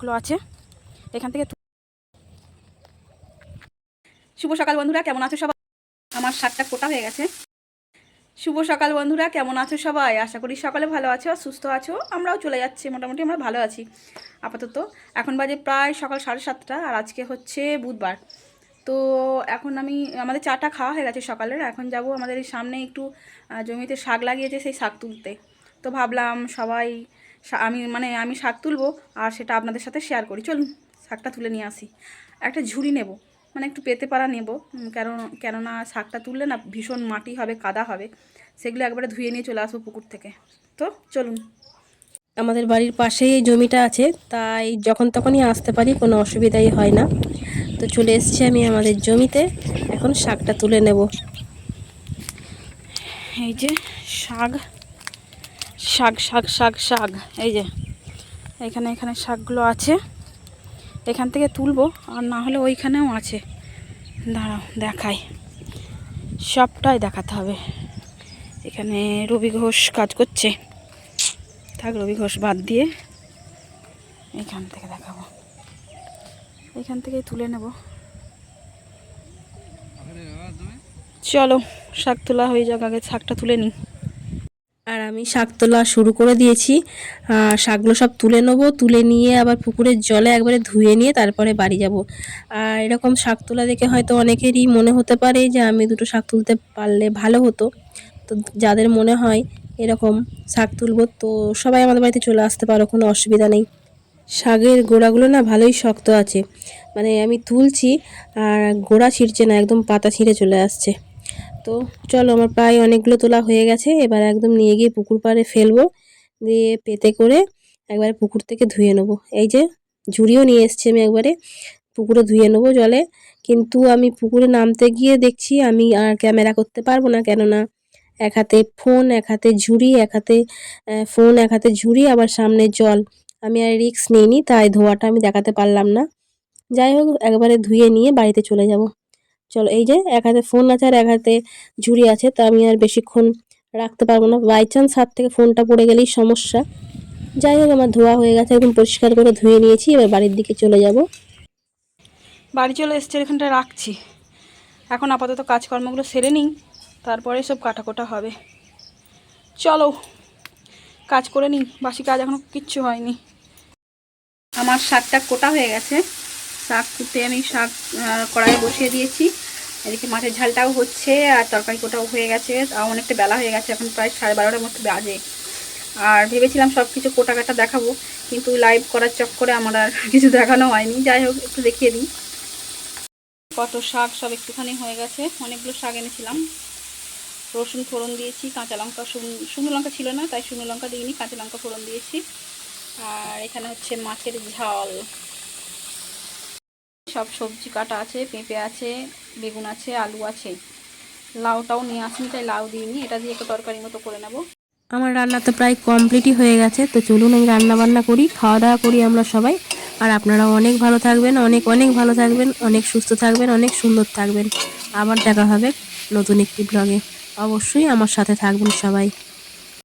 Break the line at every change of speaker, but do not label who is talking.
শাকগুলো আছে। এখান থেকে শুভ সকাল বন্ধুরা, কেমন আছো সবাই? আমার শাকটা কোটা হয়ে গেছে। শুভ সকাল বন্ধুরা, কেমন আছো সবাই? আশা করি সকালে ভালো আছো সুস্থ আছো। আমরাও চলে যাচ্ছি, মোটামুটি আমরা ভালো আছি, আপাতত। এখন বাজে প্রায় সকাল সাড়ে সাতটা আর আজকে হচ্ছে বুধবার। তো এখন আমি, আমাদের চাটা খাওয়া হয়ে গেছে সকালের। এখন যাব আমাদের সামনে একটু জমিতে শাক লাগিয়েছে সেই শাক তুলতে। তো ভাবলাম সবাই আমি মানে আমি শাক তুলবো আর সেটা আপনাদের সাথে শেয়ার করি। চলুন শাকটা তুলে নিয়ে আসি। একটা ঝুড়ি নেব। মানে একটু পেতে পারা নেব। কারণ কেননা শাকটা তুললে না ভীষণ মাটি হবে কাদা হবে। সেগুলো একবারে ধুয়ে নিয়ে চলে আসব পুকুর থেকে। তো চলুন।
আমাদের বাড়ির পাশেই এই জমিটা আছে। তাই যখন তখনই আসতে পারি কোনো অসুবিধাই হয় না। তো চলে এসেছি আমি আমাদের জমিতে। এখন শাকটা তুলে নেব।
এই যে শাক শাক শাক শাক শাক। এই যে, এখানে এখানে শাকগুলো আছে। এখান থেকে তুলবো, আর না হলে ওইখানেও আছে। দাঁড়াও, দেখাই। সবটাই দেখাতে হবে। এখানে রবি ঘোষ কাজ করছে। থাক, রবি ঘোষ বাদ দিয়ে এখান থেকে দেখাবো। এখান থেকেই তুলে নেব। চলো, শাক তোলা হয়ে যাক, আগে শাকটা তুলে নিই।
আর আমি শাক তোলা শুরু করে দিয়েছি। শাকগুলো সব তুলে নেব। তুলে নিয়ে আবার পুকুরের জলে একবারে ধুয়ে নিয়ে তারপরে বাড়ি যাব। আর এরকম শাক তোলা দেখে হয়তো অনেকেরই মনে হতে পারে যে আমি দুটো শাক তুলতে পারলে ভালো হতো। তো যাদের মনে হয় এরকম শাক তুলবো, তো সবাই আমাদের বাড়িতে চলে আসতে পারো, কোনো অসুবিধা নেই। শাকের গোড়াগুলো না ভালোই শক্ত আছে। মানে আমি তুলছি আর গোড়া ছিঁড়ছে না, একদম পাতা ছিঁড়ে চলে আসছে। তো চলো আমার প্রায় অনেকগুলো তোলা হয়ে গেছে, এবার একদম নিয়ে গিয়ে পুকুর পাড়ে ফেলব, দিয়ে পেতে করে একবারে পুকুর থেকে ধুয়ে নেব। এই যে ঝুড়িও নিয়ে এসছি আমি একবারে, পুকুরে ধুয়ে নেব জলে। কিন্তু আমি পুকুরে নামতে গিয়ে দেখছি আমি আর ক্যামেরা করতে পারব না, কেননা এক হাতে ফোন, এক হাতে ঝুড়ি, এক হাতে ফোন, এক হাতে ঝুড়ি, আবার সামনে জল। আমি আর রিস্ক নিইনি, তাই ধোয়াটা আমি দেখাতে পারলাম না। যাই হোক, একবারে ধুয়ে নিয়ে বাড়িতে চলে যাব। চলো, এই যে এক হাতে ফোন আছে আর এক হাতে ঝুড়ি আছে, তা আমি আর বেশিক্ষণ রাখতে পারব না। বাই চান্স হাত থেকে ফোনটা পড়ে গেলেই সমস্যা। যাই হোক, আমার ধোয়া হয়ে গেছে একদম পরিষ্কার করে ধুয়ে নিয়েছি, এবার বাড়ির দিকে চলে যাব।
বাড়ি চলে এসছে এখানটা রাখছি। এখন আপাতত কাজকর্মগুলো সেরে নিই, তারপরে সব কাটাকোটা হবে। চলো, কাজ করে নিই, বাসি কাজ এখনও কিচ্ছু হয়নি। আমার শাকটা কোটা হয়ে গেছে। শাক কুটে আমি শাক আহ, কড়াইয়ে বসিয়ে দিয়েছি। এদিকে মাছের ঝালটাও হচ্ছে আর তরকারি কোটাও হয়ে গেছে। অনেকটা বেলা হয়ে গেছে এখন প্রায় সাড়ে বারোটার মতো বাজে। আর ভেবেছিলাম সব কিছু কোটা কাটা দেখাবো কিন্তু লাইভ করার চক্করে আমার আর কিছু দেখানো হয়নি। যাই হোক একটু দেখিয়ে দিই। কত শাক সব একটুখানি হয়ে গেছে। অনেকগুলো শাক এনেছিলাম। রসুন ফোড়ন দিয়েছি কাঁচা লঙ্কা শুকনো লঙ্কা ছিল না তাই শুকনো লঙ্কা দিইনি কাঁচা লঙ্কা ফোড়ন দিয়েছি। আর এখানে হচ্ছে মাছের ঝাল। সব সবজি কাটা আছে, পেঁপে আছে, বেগুন আছে, আলু আছে। লাউটাও নিয়ে আসিনি, তাই লাউ দিইনি এটা দিয়ে একটু তরকারি মতো করে নেব।
আমার রান্না তো প্রায় কমপ্লিটই হয়ে গেছে, তো চলুন আমি রান্না বান্না করি খাওয়া দাওয়া করি আমরা সবাই। আর আপনারাও অনেক ভালো থাকবেন, অনেক অনেক ভালো থাকবেন, অনেক সুস্থ থাকবেন, অনেক সুন্দর থাকবেন। আবার দেখা হবে নতুন একটি ব্লগে অবশ্যই আমার সাথে থাকবেন সবাই।